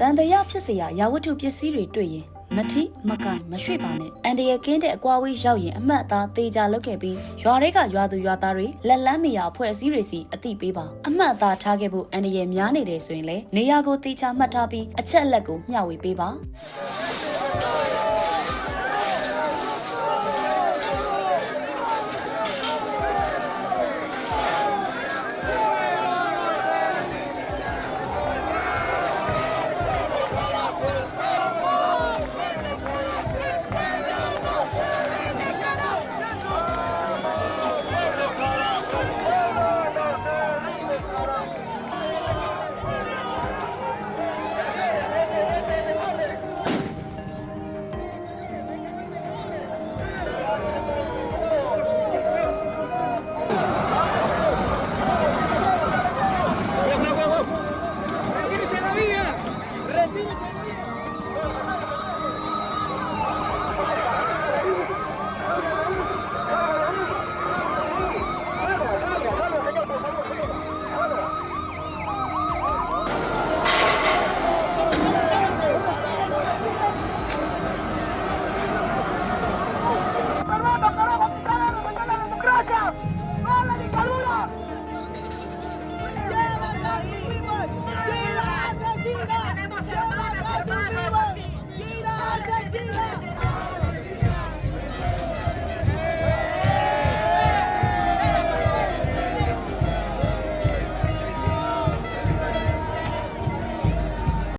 တန်တရာဖြစ်စရာရာဝတ္ထုပစ္စည်းတွေတွေ့ရင်မထိမကိုင်မရွှေ့ပါနဲ့အန်တရကင်းတဲ့အကွာဝေးရောက်ရင်အမှတ်အသားသေးကြလောက်ခဲ့ပြီးရွာတွေကရွာသူရွာသားတွေလက်လန်းမရအဖွဲ့အစည်းတွေစီအတိပေးပါအမှတ်အသားထားခဲ့ဖို့အန်တရများနေတယ်ဆိုရင်လေနေရာကိုသေချာမှတ်ထားပြီးအချက်အလက်ကိုမျှဝေပေးပါ casa! ¡A la dictadura! A tu people! ¡Gira hacia China! A tu people! ¡Gira hacia China!